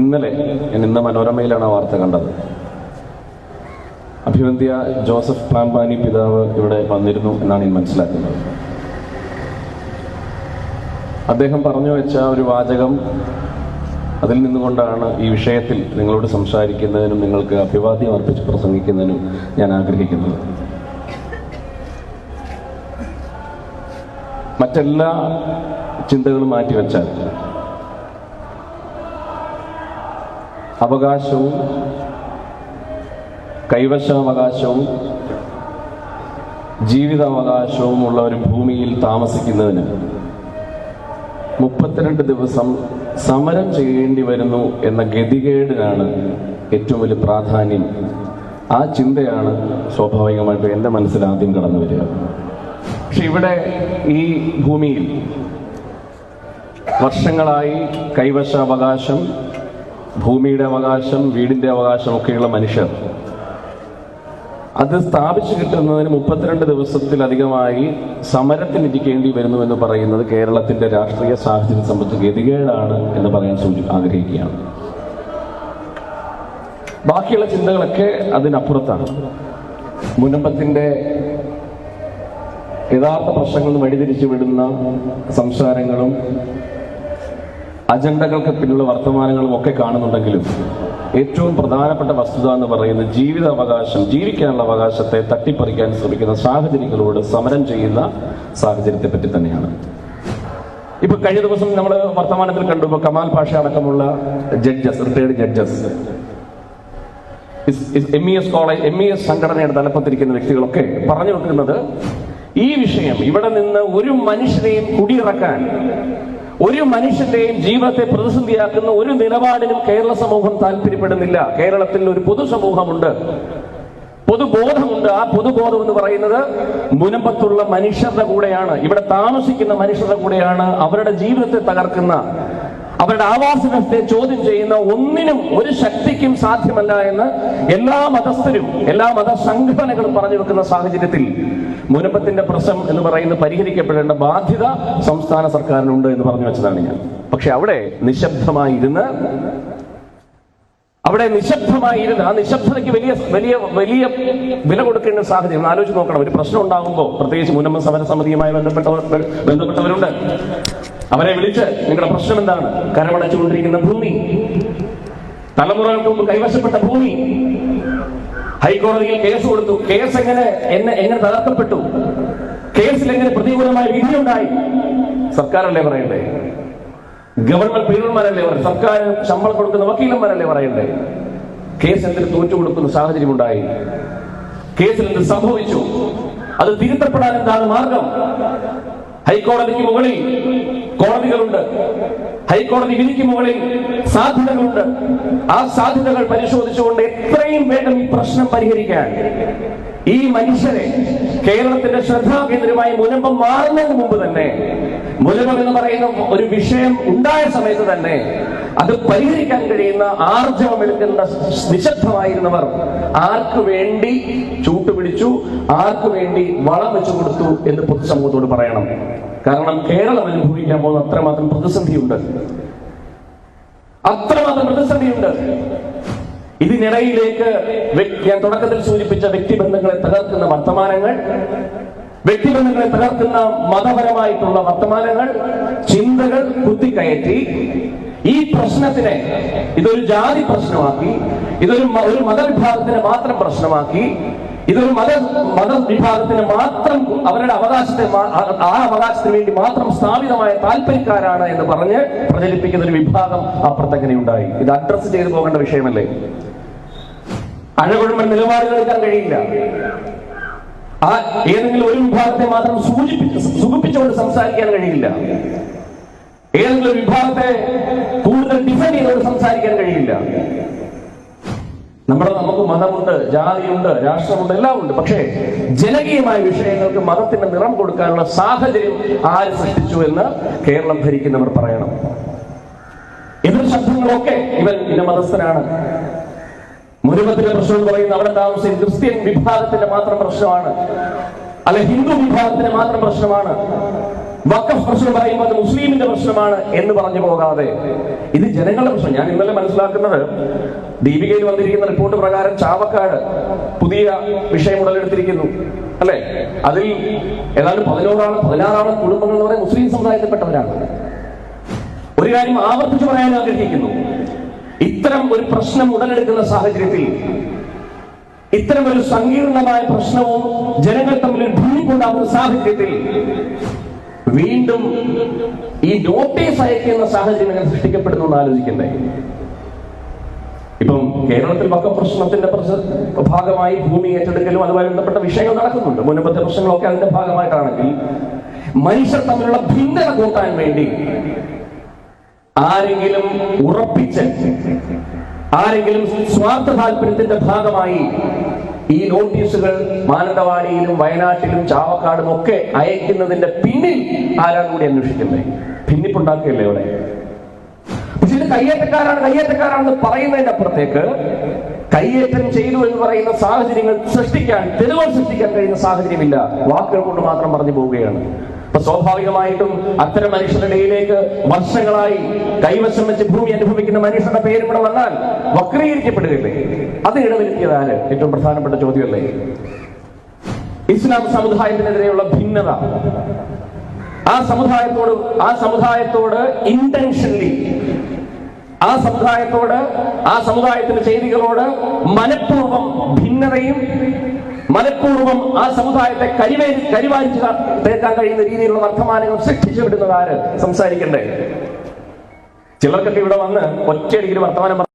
ഇന്നലെ ഞാൻ ഇന്ന് മനോരമയിലാണ് ആ വാർത്ത കണ്ടത്. അഭിവന്ധ്യ ജോസഫ് പാമ്പാനി പിതാവ് ഇവിടെ വന്നിരുന്നു എന്നാണ് ഞാൻ മനസ്സിലാക്കുന്നത്. അദ്ദേഹം പറഞ്ഞു വെച്ച ഒരു വാചകം അതിൽ നിന്നുകൊണ്ടാണ് ഈ വിഷയത്തിൽ നിങ്ങളോട് സംസാരിക്കുന്നതിനും നിങ്ങൾക്ക് അഭിവാദ്യം അർപ്പിച്ച് പ്രസംഗിക്കുന്നതിനും ഞാൻ ആഗ്രഹിക്കുന്നത്. മറ്റെല്ലാ ചിന്തകളും മാറ്റിവെച്ചാൽ അവകാശവും കൈവശാവകാശവും ജീവിതാവകാശവും ഉള്ള ഒരു ഭൂമിയിൽ താമസിക്കുന്നതിന് മുപ്പത്തിരണ്ട് ദിവസം സമരം ചെയ്യേണ്ടി വരുന്നു എന്ന ഗതികേടിനാണ് ഏറ്റവും വലിയ പ്രാധാന്യം. ആ ചിന്തയാണ് സ്വാഭാവികമായിട്ടും എന്റെ മനസ്സിൽ ആദ്യം കടന്നു വരിക. പക്ഷെ ഇവിടെ ഈ ഭൂമിയിൽ വർഷങ്ങളായി കൈവശാവകാശം ഭൂമിയുടെ അവകാശം വീടിന്റെ അവകാശം ഒക്കെയുള്ള മനുഷ്യർ. അത് സ്ഥാപിച്ചു കിട്ടുന്നതിന് മുപ്പത്തിരണ്ട് ദിവസത്തിലധികമായി സമരത്തിനിരിക്കേണ്ടി വരുന്നു എന്ന് പറയുന്നത് കേരളത്തിന്റെ രാഷ്ട്രീയ സാഹചര്യം സംബന്ധിച്ച് ഗതികേടാണ് എന്ന് പറയാൻ സൂചി ആഗ്രഹിക്കുകയാണ്. ബാക്കിയുള്ള ചിന്തകളൊക്കെ അതിനപ്പുറത്താണ്. മുനമ്പത്തിന്റെ യഥാർത്ഥ പ്രശ്നങ്ങളും വഴിതിരിച്ചു വിടുന്ന സംസാരങ്ങളും അജണ്ടകൾക്ക് പിന്നിലുള്ള വർത്തമാനങ്ങളും ഒക്കെ കാണുന്നുണ്ടെങ്കിലും ഏറ്റവും പ്രധാനപ്പെട്ട വസ്തുത എന്ന് പറയുന്നത് ജീവിതാവകാശം ജീവിക്കാനുള്ള അവകാശത്തെ തട്ടിപ്പറിക്കാൻ ശ്രമിക്കുന്ന സാഹചര്യങ്ങളോട് സമരം ചെയ്യുന്ന സാഹചര്യത്തെ പറ്റി തന്നെയാണ്. ഇപ്പൊ കഴിഞ്ഞ ദിവസം നമ്മൾ വർത്തമാനത്തിൽ കണ്ടു ഇപ്പൊ കമാൽ പാഷ അടക്കമുള്ള judges retired judges M E S college M E S സംഘടനയുടെ തലപ്പത്തിരിക്കുന്ന വ്യക്തികളൊക്കെ പറഞ്ഞു കൊടുക്കുന്നത് ഈ വിഷയം ഇവിടെ നിന്ന് ഒരു മനുഷ്യനെയും കുടിയിറക്കാൻ ഒരു മനുഷ്യന്റെയും ജീവിതത്തെ പ്രതിസന്ധിയാക്കുന്ന ഒരു നിലപാടിനും കേരള സമൂഹം താല്പര്യപ്പെടുന്നില്ല. കേരളത്തിൽ ഒരു പൊതുസമൂഹമുണ്ട്. പൊതുബോധമുണ്ട്. ആ പൊതുബോധം എന്ന് പറയുന്നത് മുനമ്പത്തുള്ള മനുഷ്യരുടെ കൂടെയാണ്. ഇവിടെ താമസിക്കുന്ന മനുഷ്യരുടെ കൂടെയാണ് അവരുടെ ജീവിതത്തെ തകർക്കുന്ന അവരുടെ ആവാസത്തെ ചോദ്യം ചെയ്യുന്ന ഒന്നിനും ഒരു ശക്തിക്കും സാധ്യമല്ല എന്ന് എല്ലാ മതസ്ഥരും എല്ലാ മതസംഘടനകളും പറഞ്ഞു വെക്കുന്ന സാഹചര്യത്തിൽ മുനമ്പത്തിന്റെ പ്രശ്നം എന്ന് പറയുന്നത് പരിഹരിക്കപ്പെടേണ്ട ബാധ്യത സംസ്ഥാന സർക്കാരിനുണ്ട് എന്ന് പറഞ്ഞു വെച്ചതാണ് ഞാൻ. പക്ഷെ അവിടെ നിശബ്ദമായി ഇരുന്ന് അവിടെ നിശബ്ദമായിരുന്ന് ആ നിശബ്ദതയ്ക്ക് വലിയ വലിയ വലിയ വില കൊടുക്കേണ്ട സാഹചര്യം. ആലോചിച്ച് നോക്കണം. ഒരു പ്രശ്നം ഉണ്ടാകുമ്പോൾ പ്രത്യേകിച്ച് മുനമ്പ സമരസമിതിയുമായി ബന്ധപ്പെട്ടവർ ബന്ധപ്പെട്ടവരുണ്ട്. അവരെ വിളിച്ച് നിങ്ങളുടെ പ്രശ്നം എന്താണ്? കരമടച്ചുകൊണ്ടിരിക്കുന്ന ഭൂമി. തലമുറകൾക്ക് മുമ്പ് കൈവശപ്പെട്ട ഭൂമി. ഹൈക്കോടതിയിൽ കേസ് കൊടുത്തു. കേസ് എങ്ങനെ എന്നെ എങ്ങനെ തകർക്കപ്പെട്ടു? കേസിൽ എങ്ങനെ പ്രതികൂലമായ വിധിയുണ്ടായി? സർക്കാരല്ലേ പറയണ്ടേ? ഗവൺമെന്റ് പീഡന്മാരല്ലേ പറയും സർക്കാർ ശമ്പളം കൊടുക്കുന്ന വക്കീലന്മാരല്ലേ പറയണ്ടേ? കേസ് എന്തിന് തോറ്റു കൊടുക്കുന്ന സാഹചര്യം ഉണ്ടായി കേസിൽ എന്ത് സംഭവിച്ചു? അത് തിരുത്തപ്പെടാൻ എന്താണ് മാർഗം? ഹൈക്കോടതിക്ക് മുകളിൽ കോടതികളുണ്ട്. ഹൈക്കോടതി വിധിക്ക് മുകളിൽ സാധ്യതകളുണ്ട്. ആ സാധ്യതകൾ പരിശോധിച്ചുകൊണ്ട് എത്രയും വേഗം ഈ പ്രശ്നം പരിഹരിക്കാൻ ഈ മനുഷ്യരെ കേരളത്തിന്റെ ശ്രദ്ധാ കേന്ദ്രമായി മുനമ്പം മാറുന്നതിന് മുമ്പ് തന്നെ മുനമ്പം എന്ന് പറയുന്ന ഒരു വിഷയം ഉണ്ടായ സമയത്ത് തന്നെ അത് പരിഹരിക്കാൻ കഴിയുന്ന ആർജവമെടുക്കുന്ന നിശബ്ദമായിരുന്നവർ ആർക്കു വേണ്ടി ചൂട്ടുപിടിച്ചു ആർക്കു വേണ്ടി വളം വെച്ചു കൊടുത്തു എന്ന് പൊതുസമൂഹത്തോട് പറയണം. കാരണം കേരളം അനുഭവിക്കാൻ പോകുന്ന അത്രമാത്രം പ്രതിസന്ധിയുണ്ട്. അത്രമാത്രം പ്രതിസന്ധിയുണ്ട്. ഇതിനിടയിലേക്ക് ഞാൻ തുടക്കത്തിൽ സൂചിപ്പിച്ച വ്യക്തിബന്ധങ്ങളെ തകർക്കുന്ന വർത്തമാനങ്ങൾ വ്യക്തിബന്ധങ്ങളെ തകർക്കുന്ന മതപരമായിട്ടുള്ള വർത്തമാനങ്ങൾ ചിന്തകൾ കുത്തിക്കയറ്റി ഈ പ്രശ്നത്തിനെ ഇതൊരു ജാതി പ്രശ്നമാക്കി ഇതൊരു ഒരു മതവിഭാഗത്തിന് മാത്രം പ്രശ്നമാക്കി ഇതൊരു മത മതവിഭാഗത്തിന് മാത്രം അവരുടെ അവകാശത്തെ ആ- അവകാശത്തിന് വേണ്ടി മാത്രം സ്ഥാപിതമായ താല്പര്യക്കാരാണ് എന്ന് പറഞ്ഞ് പ്രചരിപ്പിക്കുന്ന ഒരു വിഭാഗം അപ്പുറത്തെങ്ങനെ ഉണ്ടായി. ഇത് അഡ്രസ് ചെയ്തു പോകേണ്ട വിഷയമല്ലേ? അഴകുഴമ്പൻ നിലപാടുകൾ എടുക്കാൻ കഴിയില്ല. ആ ഏതെങ്കിലും ഒരു വിഭാഗത്തെ മാത്രം സൂചിപ്പിച്ച് സുഖിപ്പിച്ചുകൊണ്ട് സംസാരിക്കാൻ കഴിയില്ല. ഏതെങ്കിലും വിഭാഗത്തെ കൂടുതൽ ഡിഫൈൻ ചെയ്ത് സംസാരിക്കാൻ കഴിയില്ല. നമ്മുടെ നമുക്ക് മതമുണ്ട് ജാതിയുണ്ട് രാഷ്ട്രമുണ്ട് എല്ലാം ഉണ്ട്. പക്ഷേ ജനകീയമായ വിഷയങ്ങൾക്ക് മതത്തിന്റെ നിറം കൊടുക്കാനുള്ള സാഹചര്യം ആര് സൃഷ്ടിച്ചു എന്ന് കേരളം ഭരിക്കുന്നവർ പറയണം. എതിർ ശബ്ദങ്ങളൊക്കെ ഇവൻ ഇനമതസ്ഥനാണ് മുരുകത്തിന്റെ പ്രശ്നം എന്ന് പറയുന്നത് അവിടെ താമസിക്കുന്ന ക്രിസ്ത്യൻ വിഭാഗത്തിന്റെ മാത്രം പ്രശ്നമാണ്. അല്ലെ ഹിന്ദു വിഭാഗത്തിന്റെ മാത്രം പ്രശ്നമാണ്. വക്കഫ് പ്രശ്നം പറയുമ്പോൾ അത് മുസ്ലിമിന്റെ പ്രശ്നമാണ് എന്ന് പറഞ്ഞു പോകാതെ. ഇത് ജനങ്ങളുടെ പ്രശ്നം. ഞാൻ ഇന്നലെ മനസ്സിലാക്കുന്നത് ദീപികയിൽ വന്നിരിക്കുന്ന റിപ്പോർട്ട് പ്രകാരം ചാവക്കാട് പുതിയ വിഷയം ഉടലെടുത്തിരിക്കുന്നു. അല്ലെ? അതിൽ ഏതാണ്ട് പതിനോറാണ് പതിനാറാണ് കുടുംബങ്ങൾ എന്ന് പറയുന്നത് മുസ്ലിം സമുദായത്തിൽപ്പെട്ടവരാണ്. ഒരു കാര്യം ആവർത്തിച്ചു പറയാൻ ആഗ്രഹിക്കുന്നു. ഇത്തരം ഒരു പ്രശ്നം ഉടലെടുക്കുന്ന സാഹചര്യത്തിൽ ഇത്തരം ഒരു സങ്കീർണമായ പ്രശ്നവും ജനങ്ങൾ തമ്മിൽ ഭൂമിക്കുണ്ടാകുന്ന സാഹചര്യത്തിൽ വീണ്ടും ഈ നോട്ടീസ് അയക്കുന്ന സാഹചര്യം സൃഷ്ടിക്കപ്പെടുന്നു എന്ന് ആലോചിക്കണ്ടേ? ഇപ്പം കേരളത്തിൽ വക്ക പ്രശ്നത്തിന്റെ ഭാഗമായി ഭൂമി ഏറ്റെടുക്കലും അതുമായി ബന്ധപ്പെട്ട വിഷയങ്ങൾ നടക്കുന്നുണ്ട്. മുൻപത്തെ പ്രശ്നങ്ങളൊക്കെ അതിന്റെ ഭാഗമായിട്ടാണെങ്കിൽ മനുഷ്യർ തമ്മിലുള്ള ഭിന്നത കൂട്ടാൻ വേണ്ടി ആരെങ്കിലും ഉറപ്പിച്ച് ആരെങ്കിലും സ്വാർത്ഥ താല്പര്യത്തിന്റെ ഭാഗമായി ഈ നോട്ടീസുകൾ മാനന്തവാടിയിലും വയനാട്ടിലും ചാവക്കാടും ഒക്കെ അയക്കുന്നതിന്റെ പിന്നിൽ ആരാണ് കൂടി അന്വേഷിക്കുന്നത്? ഭിന്നിപ്പുണ്ടാക്കുകയല്ലേ ഇവിടെ? പക്ഷെ ഇത് കയ്യേറ്റക്കാരാണ് കയ്യേറ്റക്കാരാണെന്ന് പറയുന്നതിന്റെ അപ്പുറത്തേക്ക് കയ്യേറ്റം ചെയ്തു എന്ന് പറയുന്ന സാഹചര്യങ്ങൾ സൃഷ്ടിക്കാൻ തെളിവ് സൃഷ്ടിക്കാൻ കഴിയുന്ന സാഹചര്യമില്ല. വാക്കുകൾ കൊണ്ട് മാത്രം പറഞ്ഞു പോവുകയാണ്. അപ്പൊ സ്വാഭാവികമായിട്ടും അത്തരം മനുഷ്യരുടെ ഇടയിലേക്ക് വർഷങ്ങളായി കൈവശം വെച്ച് ഭൂമി അനുഭവിക്കുന്ന മനുഷ്യരുടെ പേരും കൂടെ വന്നാൽ വക്രീകരിക്കപ്പെടുകയല്ലേ? അത് ഇടവരുത്തിയത് ഏറ്റവും പ്രധാനപ്പെട്ട ചോദ്യമല്ലേ? ഇസ്ലാം സമുദായത്തിനെതിരെയുള്ള ഭിന്നത. ആ സമുദായത്തോട് ആ സമുദായത്തോട് ഇന്റൻഷനലി ആ സമുദായത്തോട് ആ സമുദായത്തിന്റെ ചെയ്തികളോട് മനഃപൂർവം ഭിന്നതയും മനഃപൂർവം ആ സമുദായത്തെ കരിവേരി കരിവാരിച്ച് തേക്കാൻ കഴിയുന്ന രീതിയിലുള്ള വർത്തമാനങ്ങൾ സൃഷ്ടിച്ചു വിടുന്നത് ആര് ചിലർക്കൊക്കെ ഇവിടെ വന്ന് ഒറ്റയടിയിൽ വർത്തമാനം